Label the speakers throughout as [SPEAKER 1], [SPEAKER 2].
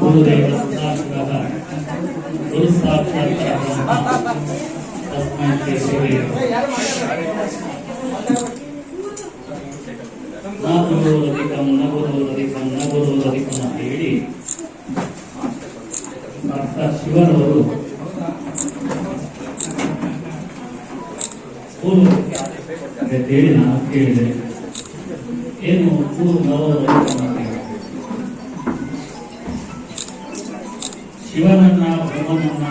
[SPEAKER 1] ಗುರುದೇವ ಸಾಕ್ಷಾತ್ ಗುರು ಸಾಕ್ಷಾತ್ ತಸ್ಮೈ ಶ್ರೀ ಗುರುವೇ ನ ಗುರುರಧಿಕಂ ನ ಗುರುರಧಿಕಂ ನ ಗುರುರಧಿಕಂ ಅಂತ ಹೇಳಿ ಡಾಕ್ಟರ್ ಶಿವರವರು ಅಂತ ಹೇಳಿ ಕೇಳಿದೆ. ಏನು ಪೂರ್ವ ನವರಧಿಕಂ ಶಿವನನ್ನ, ಬ್ರಹ್ಮನನ್ನ,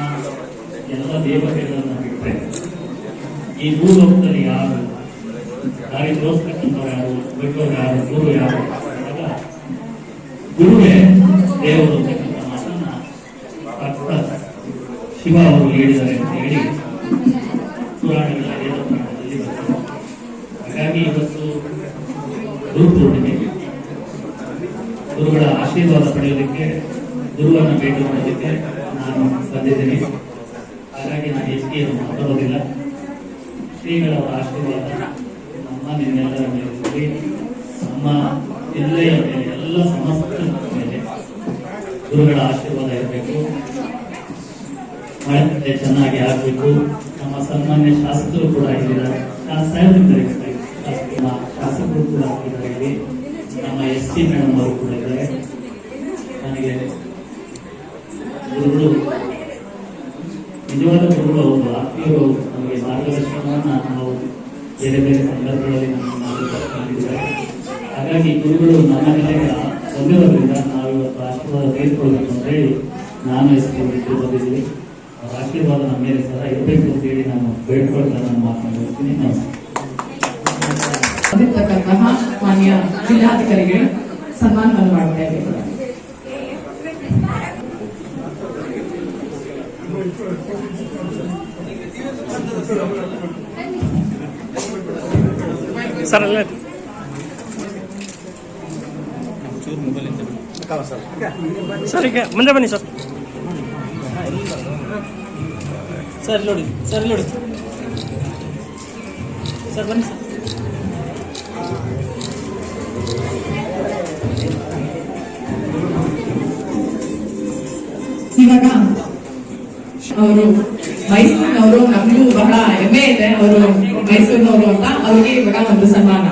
[SPEAKER 1] ಎಲ್ಲ ದೇವತೆಗಳನ್ನ ಬಿಟ್ಟರೆ ಈ ಭೂಲೋಕದಲ್ಲಿ ಯಾರು? ದಾರಿ ತೋರಿಸ್ತಕ್ಕಂಥವ್ರು ಯಾರು? ಬಿಟ್ಟವ್ರು ಯಾರು? ಗುರು ಯಾರು? ಗುರುವೇ ದೇವರು ಅಂತಕ್ಕಂಥ ಮಾತನ್ನ ಭಕ್ತ ಶಿವ ಅವರು ಹೇಳಿದ್ದಾರೆ ಅಂತ ಹೇಳಿ ಪುರಾಣಗಳ ಬರ್ತದೆ. ಹಾಗಾಗಿ ಇವತ್ತು ಗುರು ಪೂರ್ಣಿಮೆ. ಗುರುಗಳ ಆಶೀರ್ವಾದ ಪಡೆಯೋದಕ್ಕೆ ಗುರುವನ್ನು ಭೇಟಿ ಮಾಡೋದಕ್ಕೆ ನಾನು ಬಂದಿದ್ದೀನಿ. ಹಾಗಾಗಿ ನಾನು ಹೆಚ್ಚಿಗೆ ಮಾತಾಡೋದಿಲ್ಲ ಶ್ರೀಗಳ ಆಶೀರ್ವಾದ ನಮ್ಮ ನಿಮ್ಮೆಲ್ಲರ ಮೇಲೆ. ನಮ್ಮ ಜಿಲ್ಲೆಯ ಮೇಲೆ, ಎಲ್ಲ ಸಮಸ್ತ ಮೇಲೆ ಗುರುಗಳ ಆಶೀರ್ವಾದ ಇರಬೇಕು. ಮಳೆ ಚೆನ್ನಾಗಿ ಆಗಬೇಕು. ನಮ್ಮ ಸನ್ಮಾನ್ಯ ಶಾಸಕರು ಕೂಡ ಇದ್ದಾರೆ. ನಮ್ಮ ಶಾಸಕರು ಕೂಡ ಇದ್ದಾರೆ ನಮ್ಮ ಎಸ್ ಸಿ ಮೇಡಮ್ ಅವರು ಕೂಡ ಇದ್ದಾರೆ. ನನಗೆ ಗುರುಗಳು ನಿಜವಾದ ಗುರುಗಳು ಅವರು ಆತ್ಮೀಯರು ನಮಗೆ ಮಾರ್ಗದರ್ಶನವನ್ನು ನಾವು ಬೇರೆ ಬೇರೆ ಸಂದರ್ಭಗಳಲ್ಲಿ ಮಾರ್ಗದರ್ಶನ ಹಾಗಾಗಿ ಗುರುಗಳು ನಮ್ಮ ಮೇಲೆ ಬಂದಿರೋದ್ರಿಂದ ನಾವು ಇವತ್ತು ಆಶೀರ್ವಾದ ತೆಗೆದುಕೊಳ್ಬೇಕು ಅಂತ ಹೇಳಿ ನಾನು ಎಸ್ಕೊಂಡು ಬಂದಿದ್ದೀವಿ ಅವರ ಆಶೀರ್ವಾದ ನಮ್ಮ ಮೇಲೆ ಸಹ ಇರಬೇಕು ಅಂತ ಹೇಳಿ ನಾನು ಬೇಡ್ಕೊಳ್ತಾ ನಾನು ಮಾತನಾಡ್ತೀನಿ
[SPEAKER 2] ನಮಸ್ಕಾರ ಮಾನ್ಯ ಸನ್ಮಾನವನ್ನು ಮಾಡ್ತಾ ಇದ್ದೇವೆ
[SPEAKER 3] ಸರ್ ಅಲ್ಲೇ ಸರ್ ಈಗ ಮುಂದೆ ಬನ್ನಿ ಸರ್ ಸರ್ ಇಲ್ಲಿ ನೋಡಿ ಸರ್ ಇಲ್ಲಿ ನೋಡಿ ಸರ್ ಬನ್ನಿ ಸರ್
[SPEAKER 2] ಇವಾಗ ಅವರು ಮೈಸೂರಿನವರು ನಮಗೂ ಬಹಳ ಹೆಮ್ಮೆ ಇದೆ ಅವರು ಮೈಸೂರಿನವರು ಅಂತ ಅವರಿಗೆ ಇವಾಗ ಒಂದು ಸನ್ಮಾನ.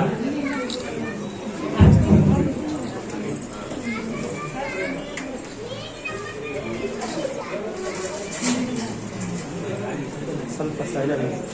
[SPEAKER 3] ಸ್ವಲ್ಪ silent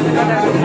[SPEAKER 4] Thank
[SPEAKER 3] you.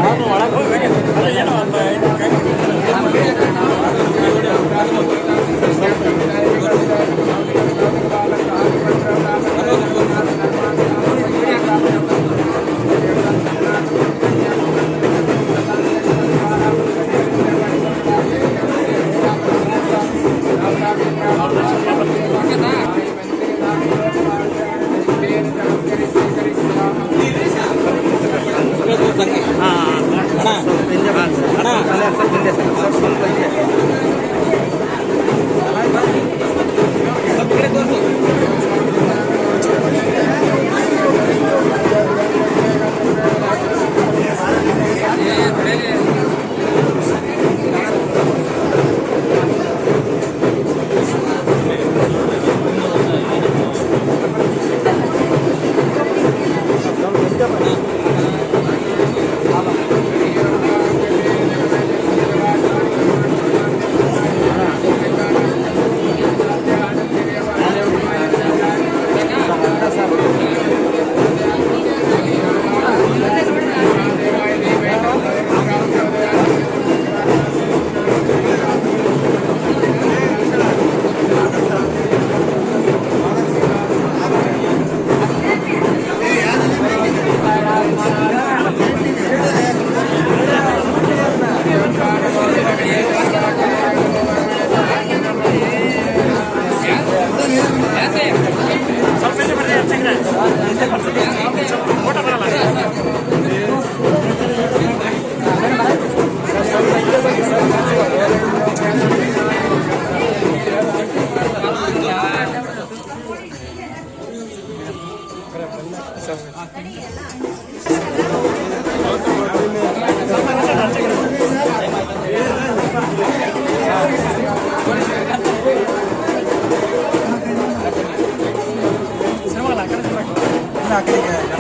[SPEAKER 3] Terima kasih.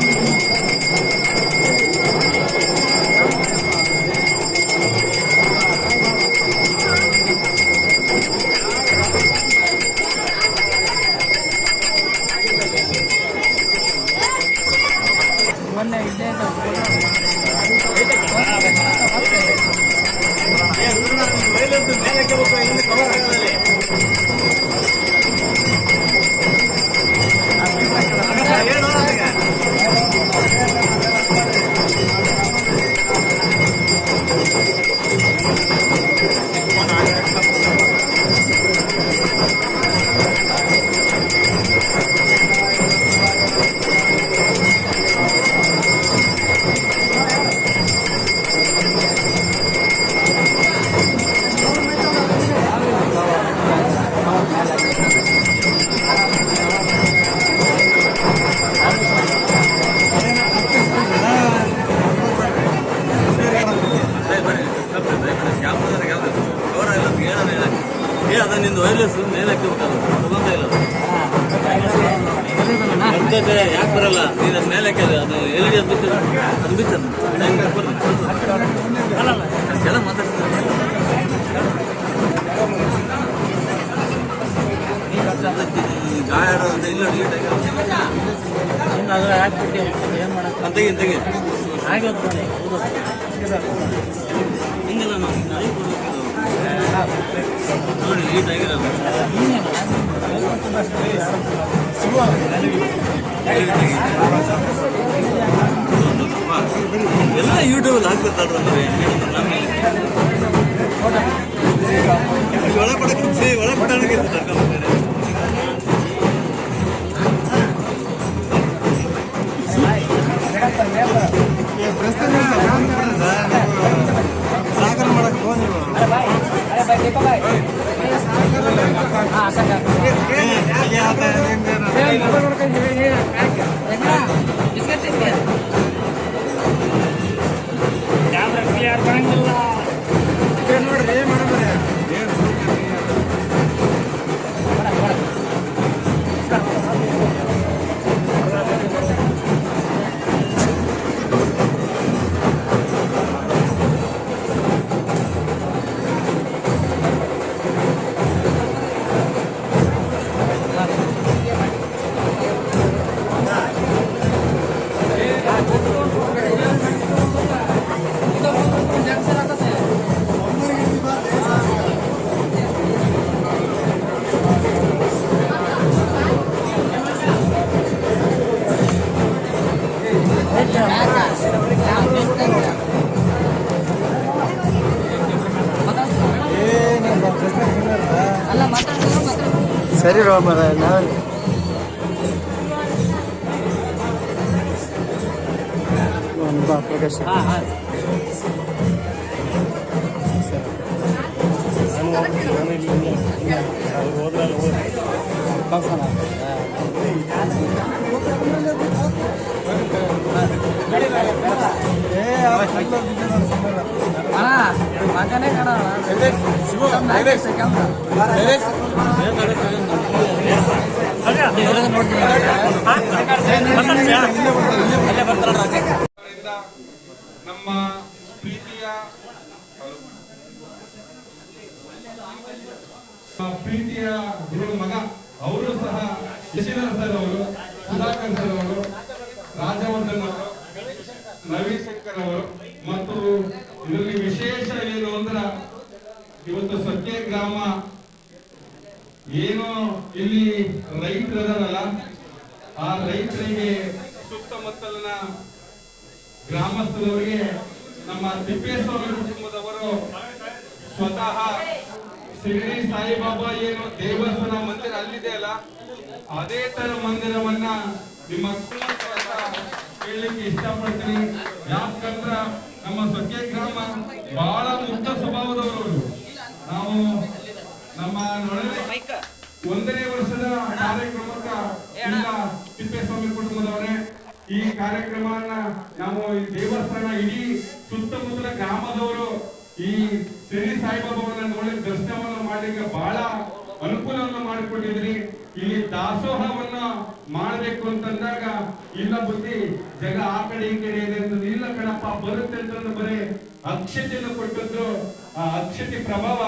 [SPEAKER 3] Thank
[SPEAKER 4] you. ತೆಗಿ ತೆಗಿ
[SPEAKER 3] ಹಾಗೆ
[SPEAKER 4] ನೋಡಿ ನೀಟಾಗಿರಲ್ಲ ಎಲ್ಲ ಯೂಟ್ಯೂಬಲ್ಲಿ ಹಾಕ್ತಿರ್ತಾರ ಒಳ ಒಳಗೆ ಒಳ ಪಡಕ್ಕೆ ಸಾಗರ
[SPEAKER 5] ಬಾ ಪ್ರಕಾಶ್
[SPEAKER 3] ಹಾಂ ಹಾಂ
[SPEAKER 5] ಕಳ್ಸೋಣ
[SPEAKER 6] ಪ್ರೀತಿಯ ಮಗ, ಅವರು ಸಹ ಯಶೀಧರ್ ಸರ್ ಅವರು, ಸುಧಾಕರ್ ಸರ್ ಅವರು ರಾಜವರ್ಧನ್ ಅವರು ರವಿಶಂಕರ್ ಅವರು. ಮತ್ತು ಇದರಲ್ಲಿ ವಿಶೇಷ ಏನು ಅಂದ್ರ, ಇವತ್ತು ಸತ್ಯಗ್ರಾಮ ಏನು ಇಲ್ಲಿ ರೈತರದಾರಲ್ಲ ಆ ರೈತರಿಗೆ ಸುತ್ತಮುತ್ತಲಿನ ಗ್ರಾಮಸ್ಥರವರಿಗೆ ನಮ್ಮ ತಿಪ್ಪೇಸ್ವಾಮಿ ಕುಟುಂಬದವರು ಸ್ವತಃ ಶಿರಡಿ ಸಾಯಿಬಾಬಾ ಏನು ದೇವಸ್ಥಾನ ಮಂದಿರ ಅಲ್ಲಿದೆ ಅಲ್ಲ? ಅದೇ ತರ ಮಂದಿರವನ್ನ ನಿಮ್ಮ ಹೇಳಲಿಕ್ಕೆ ಇಷ್ಟಪಡ್ತೀನಿ. ಯಾಕಂದ್ರ ನಮ್ಮ ಸೊಕ್ಕೆ ಗ್ರಾಮ ಬಹಳ ಮುಕ್ತ ಸ್ವಭಾವದವರು ಅವ್ರು. ನಾವು ನಮ್ಮ ನೊಳಲೆ ಒಂದನೇ ವರ್ಷದ ಕಾರ್ಯಕ್ರಮಕ್ಕ ಇಲ್ಲ ತಿಪ್ಪೇಸ್ವಾಮಿ ಕುಟುಂಬದವರೇ ಈ ಕಾರ್ಯಕ್ರಮವನ್ನ ನಾವು ಈ ದೇವಸ್ಥಾನ ಇಡೀ ಸುತ್ತಮುತ್ತಲ ಗ್ರಾಮದವರು ಈ ಶಿರಡಿ ಸಾಯಿಬಾಬಾವನ್ನ ನೋಡಿ ದರ್ಶನವನ್ನ ಮಾಡ್ಲಿಕ್ಕೆ ಬಹಳ ಅನುಕೂಲವನ್ನು ಮಾಡಿಕೊಟ್ಟಿದ್ರಿ ಇಲ್ಲಿ ದಾಸೋಹವನ್ನ ಮಾಡ್ಬೇಕು ಅಂತಂದಾಗ ಇಲ್ಲ ಬುದ್ಧಿ ಜಗ ಆ ಕಡೆ ಈ ಕಡೆ ಇದೆ ಅಂತ ಇಲ್ಲ ಕಣಪ್ಪ ಬರುತ್ತೆ ಅಂತಂದ್ರೆ ಬರೀ ಅಕ್ಷತೆಯನ್ನು ಕೊಟ್ಟಿದ್ರು ಆ ಅಕ್ಷತೆ ಪ್ರಭಾವ,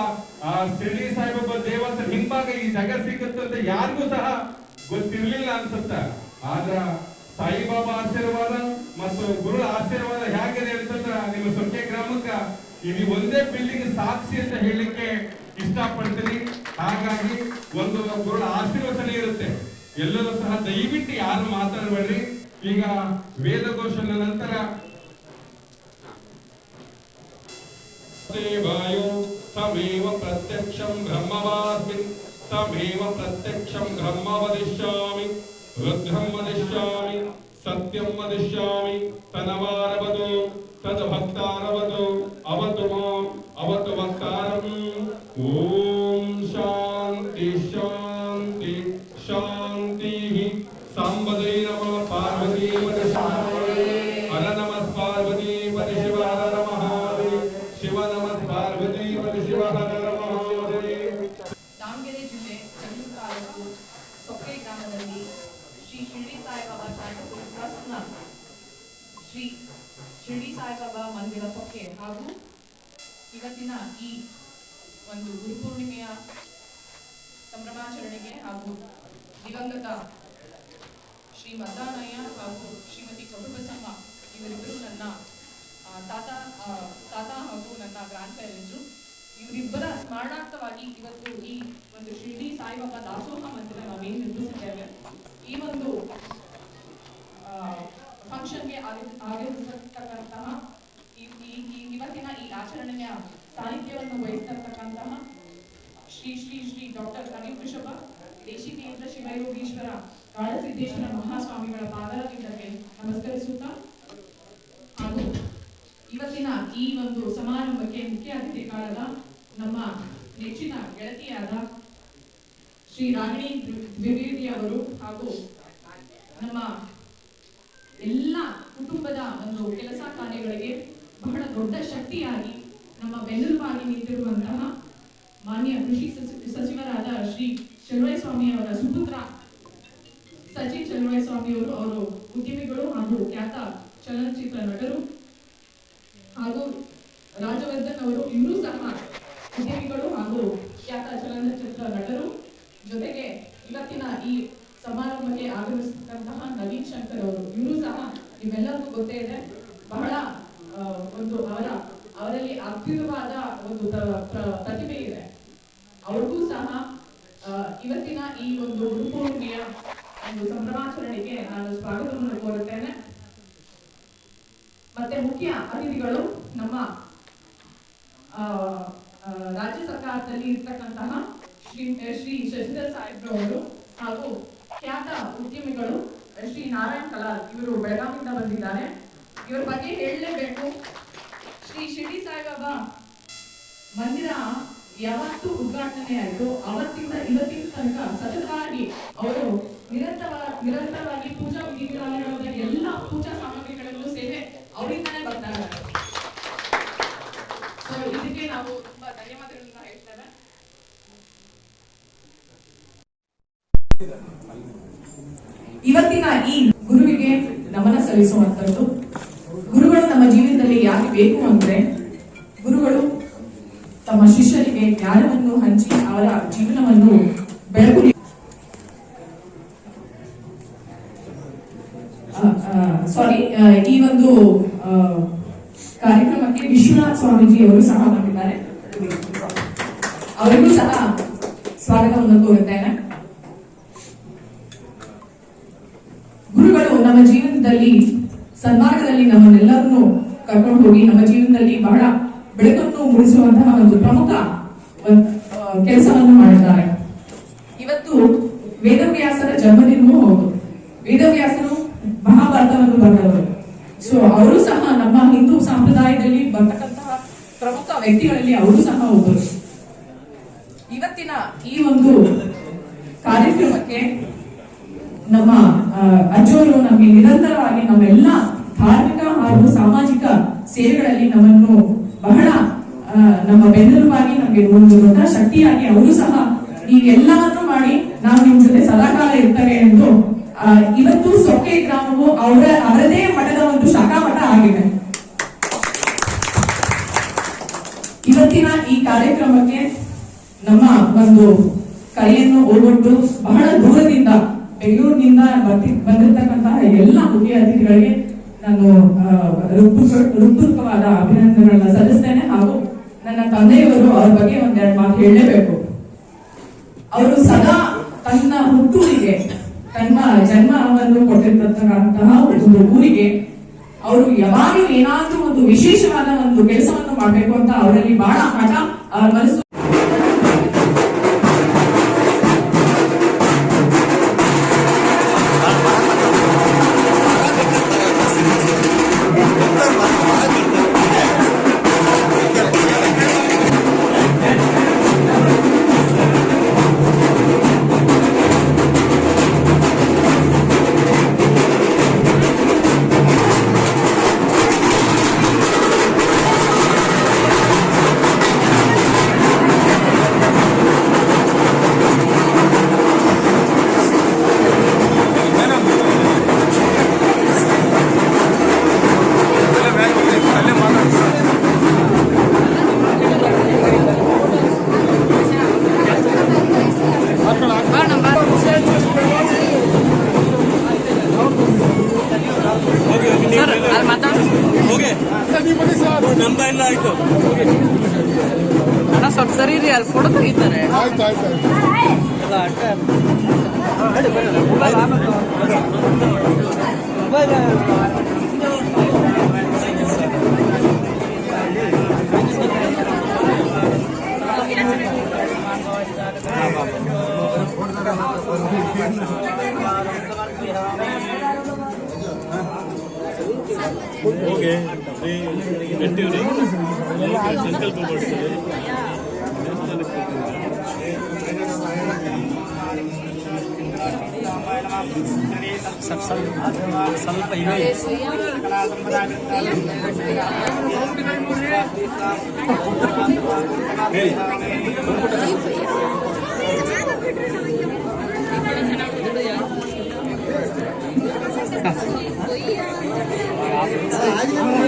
[SPEAKER 6] ಆ ಶಿರಡಿ ಸಾಯಿಬಾಬಾ ದೇವಸ್ಥಾನ ಹಿಂಭಾಗ ಈ ಜಾಗ ಸಿಗುತ್ತಂತ ಯಾರಿಗೂ ಸಹ ಗೊತ್ತಿರ್ಲಿಲ್ಲ ಅನ್ಸುತ್ತ. ಆದ್ರ ಸಾಯಿಬಾಬಾ ಆಶೀರ್ವಾದ ಮತ್ತು ಗುರುಳ ಆಶೀರ್ವಾದ ಹೇಗಿದೆ ಅಂತಂದ್ರ ನಿಮ್ಮ ಸೊಕ್ಕೆ ಗ್ರಾಮಕ್ಕ ಇಲ್ಲಿ ಒಂದೇ ಬಿಲ್ಡಿಂಗ್ ಸಾಕ್ಷಿ ಅಂತ ಹೇಳಲಿಕ್ಕೆ ಇಷ್ಟಪಡ್ತೀನಿ. ಹಾಗಾಗಿ ಒಂದು ಗುರುಳ ಆಶೀರ್ವಚನ ಇರುತ್ತೆ. ಎಲ್ಲರೂ ಸಹ ದಯವಿಟ್ಟು ಯಾರು ಮಾತಾಡಬೇಡ್ರಿ. ಈಗ ವೇದಘೋಷನ ನಂತರ ದೇವಾಯೋ
[SPEAKER 2] तमेव प्रत्यक्षं ब्रह्मवास्मि, तमेव प्रत्यक्षं ब्रह्म वदिष्यामि, रुद्रं वदिष्यामि, सत्यं वदिष्यामि, तनवारवतु, तद्भक्तारवतु, अवतु माम्, अवतु वक्तारम्। ॐ शान्ति शान्ति, शान्तिः साम्बदैरव ಇವರಿಬ್ಬರ ಸ್ಮರಣಾರ್ಥವಾಗಿ ಇವತ್ತು ಈ ಒಂದು ಶಿರ್ಡಿ ಸಾಯಿಬಾಬಾ ದಾಸೋಹ ಮಂದಿರ ನಾವೇನು ನಿರ್ಮಿಸಿದ್ದೇವೆ, ಈ ಒಂದು ಫಂಕ್ಷನ್ಗೆ ಆಗಮಿಸತಕ್ಕಂತಹ ಇವತ್ತಿನ ಈ ಆಚರಣೆಯ ಸಾಹಿತ್ಯವನ್ನು ವಹಿಸತಕ್ಕಂತಹ ಶ್ರೀ ಶ್ರೀ ಶ್ರೀ ಡಾಕ್ಟರ್ ಅನಿಲ್ ವೃಷಭ ದೇಶಿಕೇಂದ್ರ ಶಿವಯೋಗೀಶ್ವರ ಕಾಳಸಿದ್ದೇಶ್ವರ ಮಹಾಸ್ವಾಮಿಗಳ ಪಾದಾರವಿಂದಕ್ಕೆ ನಮಸ್ಕರಿಸುತ್ತಾ ಹಾಗೂ ಇವತ್ತಿನ ಈ ಒಂದು ಸಮಾರಂಭಕ್ಕೆ ಮುಖ್ಯ ಅತಿಥಿಗಳಾದ ನಮ್ಮ ನೆಚ್ಚಿನ ಗೆಳತಿಯಾದ ಶ್ರೀ ರಾಗಿಣಿ ದ್ವಿವೇದಿ ಅವರು ಹಾಗೂ ನಮ್ಮ ಎಲ್ಲ ಕುಟುಂಬದ ಒಂದು ಕೆಲಸ ಕಾರ್ಯಗಳಿಗೆ ಬಹಳ ದೊಡ್ಡ ಶಕ್ತಿಯಾಗಿ ನಮ್ಮ ಬೆನ್ನೆಲುಬಾಗಿ ನಿಂತಿರುವಂತಹ ಮಾನ್ಯ ಕೃಷಿ ಸಚಿ- ಸಚಿವರಾದ ಶ್ರೀ ಚಲುವೈ ಸ್ವಾಮಿ ಅವರ ಸುಪುತ್ರ ಸಚಿನ್ ಚಲುವೈ ಸ್ವಾಮಿ ಅವರು ಅವರು ಉದ್ಯಮಿಗಳು ಹಾಗೂ ಖ್ಯಾತ ಚಲನಚಿತ್ರ ನಟರು ಹಾಗೂ ರಾಜವರ್ಧನ್ ಅವರು ಇವರು ಸಹ ಉದ್ಯಮಿಗಳು ಹಾಗೂ ಖ್ಯಾತ ಚಲನಚಿತ್ರ ನಟರು ಜೊತೆಗೆ ಇವತ್ತಿನ ಈ ಸಮಾರಂಭಕ್ಕೆ ಆಗಮಿಸತಕ್ಕಂತಹ ನವೀನ್ ಶಂಕರ್ ಅವರು. ಇವರು ಸಹ ನಿಮ್ಮೆಲ್ಲರಿಗೂ ಗೊತ್ತೇ ಇದೆ, ಬಹಳ ಒಂದು ಅವರ, ಅವರಲ್ಲಿ ಅದ್ಭುತವಾದ ಒಂದು ಪ್ರ- ಪ್ರ- ಪ್ರತಿಭೆ ಇದೆ. ಅವ್ರಿಗೂ ಸಹ ಇವತ್ತಿನ ಈ ಒಂದು ಗುರುಪೂರ್ಣಿಮೆಯ ಒಂದು ಸಂಭ್ರಮಾಚರಣೆಗೆ ನಾನು ಸ್ವಾಗತವನ್ನು ಕೋರುತ್ತೇನೆ. ಮತ್ತೆ ಮುಖ್ಯ ಅತಿಥಿಗಳು ನಮ್ಮ ರಾಜ್ಯ ಸರ್ಕಾರದಲ್ಲಿ ಇರ್ತಕ್ಕಂತಹ ಶ್ರೀ ಶ್ರೀ ಶಶಿಧರ್ ಸಾಹೇಬ್ರವರು ಹಾಗೂ ಖ್ಯಾತ ಉದ್ಯಮಿಗಳು ಶ್ರೀ ನಾರಾಯಣ್ ಕಲಾಲ್ ಇವರು ಬೆಳಗಾವಿಯಿಂದ ಬಂದಿದ್ದಾರೆ. ಇವರ ಬಗ್ಗೆ ಹೇಳಲೇಬೇಕು. ಶ್ರೀ ಶಿರ್ಡಿ ಸಾಯಿಬಾಬಾ ಮಂದಿರ ಯಾವತ್ತು ಉದ್ಘಾಟನೆ ಆಯಿತು. ಅವತ್ತಿಂದ ಇವತ್ತಿನ ತನಕ ಸತತವಾಗಿ ಅವರು ನಿರಂತರವಾಗಿ ನಿರಂತರವಾಗಿ ಪೂಜಾ ವಿಧಿವಿಧಾನಗಳಾದ ಎಲ್ಲ ಪೂಜಾ ಸಾಮಗ್ರಿಗಳಲ್ಲೂ ಸೇವೆ ಅವರಿಂದನೇ ಬರ್ತಾ ಇದ್ದಾರೆ ಸೊ ನಾವು ತುಂಬಾ ಧನ್ಯವಾದಗಳನ್ನ ಹೇಳ್ತೇವೆ. ಇವತ್ತಿನ ಈ ಗುರುವಿಗೆ ನಮನ ಸಲ್ಲಿಸುವಂತದ್ದು ಗುರುಗಳು ತಮ್ಮ ಜೀವನದಲ್ಲಿ ಯಾಕೆ ಬೇಕು ಅಂದ್ರೆ, ಗುರುಗಳು ತಮ್ಮ ಶಿಷ್ಯರಿಗೆ ಜ್ಞಾನವನ್ನು ಹಂಚಿ ಅವರ ಜೀವನವನ್ನು ಬೆಳಕು ಸಾರಿ ಈ ಒಂದು ಕಾರ್ಯಕ್ರಮ ವಿಶ್ವನಾಥ್ ಸ್ವಾಮೀಜಿ ಅವರು ಸಹ ಬಂದಿದ್ದಾರೆ. ಅವರಿಗೂ ಸಹ ಸ್ವಾಗತವನ್ನು ಕೋರುತ್ತೇನೆ. ಗುರುಗಳು ನಮ್ಮ ಜೀವನದಲ್ಲಿ, ಸನ್ಮಾರ್ಗದಲ್ಲಿ ನಮ್ಮನ್ನೆಲ್ಲರನ್ನು ಕರ್ಕೊಂಡು ಹೋಗಿ ನಮ್ಮ ಜೀವನದಲ್ಲಿ ಬಹಳ ಬೆಳಕನ್ನು ಮೂಡಿಸುವಂತಹ ಒಂದು ಪ್ರಮುಖ ಕೆಲಸವನ್ನು ಮಾಡಿದ್ದಾರೆ. ಇವತ್ತು ವೇದವ್ಯಾಸರ ಜನ್ಮದಿನವೂ ಹೌದು. ವೇದವ್ಯಾಸರು ಮಹಾಭಾರತವನ್ನು ಬರೆದವರು. ಸೊ ಅವರು ಸಹ ನಮ್ಮ ಹಿಂದೂ ಸಂಪ್ರದಾಯದಲ್ಲಿ ಬರ್ತಕ್ಕಂತಹ ಪ್ರಮುಖ ವ್ಯಕ್ತಿಗಳಲ್ಲಿ ಅವರು ಸಹ ಒಬ್ಬರು. ಇವತ್ತಿನ ಈ ಒಂದು ಕಾರ್ಯಕ್ರಮಕ್ಕೆ ನಮ್ಮ ಅಜ್ಜೋರು ನಮಗೆ ನಿರಂತರವಾಗಿ ನಮ್ಮೆಲ್ಲ ಧಾರ್ಮಿಕ ಹಾಗೂ ಸಾಮಾಜಿಕ ಸೇವೆಗಳಲ್ಲಿ ನಮ್ಮನ್ನು ಬಹಳ ನಮ್ಮ ಬೆನ್ನೆಲುಬಾಗಿ ನಮಗೆ ಒಂದು ಶಕ್ತಿಯಾಗಿ ಅವರು ಸಹ ಈಗೆಲ್ಲವನ್ನೂ ಮಾಡಿ ನಾವು ನಿಮ್ ಜೊತೆ ಸದಾಕಾಲ ಇರ್ತೇವೆ ಎಂದು ಇವತ್ತು ಸೊಕ್ಕೆ ಗ್ರಾಮವು ಅವರ, ಅವರದೇ ಮಠದ ಒಂದು ಶಾಖಾ ಮಠ ಆಗಿದೆ. ಇವತ್ತಿನ ಈ ಕಾರ್ಯಕ್ರಮಕ್ಕೆ ನಮ್ಮ ಒಂದು ಕೈಯನ್ನು ಓಗೊಟ್ಟು ಬಹಳ ದೂರದಿಂದ, ಬೆಂಗಳೂರಿನಿಂದ ಬರ್ತಿ- ಬಂದಿರತಕ್ಕಂತಹ ಎಲ್ಲ ಮುಖ್ಯ ಅತಿಥಿಗಳಿಗೆ ನಾನು ಹೃತ್ಪೂರ್ವಕವಾದ ಅಭಿನಂದನೆಗಳನ್ನ ಸಲ್ಲಿಸ್ತೇನೆ ಹಾಗೂ ನನ್ನ ತಂದೆಯವರು ಅವ್ರ ಬಗ್ಗೆ ಒಂದೆರಡು ಮಾತು ಹೇಳಲೇಬೇಕು. ಅವರು ಸದಾ ತನ್ನ ಹುಟ್ಟೂರಿಗೆ ತನ್ನ ಜನ್ಮವನ್ನು ಕೊಟ್ಟಿರ್ತಕ್ಕಂತಹ ಒಂದು ಊರಿಗೆ ಅವರು ಯಾವಾಗಲೂ ಏನಾದ್ರೂ ಒಂದು ವಿಶೇಷವಾದ ಒಂದು ಕೆಲಸವನ್ನು ಮಾಡಬೇಕು ಅಂತ ಅವರಲ್ಲಿ ಬಹಳ ಹಠ ಅವರ ಮನಸ್ಸು
[SPEAKER 4] ಸಂಕಲ್ಪ ಮಾಡ್ತಾರೆ
[SPEAKER 3] ಸ್ವಲ್ಪ ಸ್ವಲ್ಪ ಸ್ವಲ್ಪ ಇವೆ
[SPEAKER 4] ನೀವು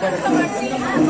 [SPEAKER 3] Gracias.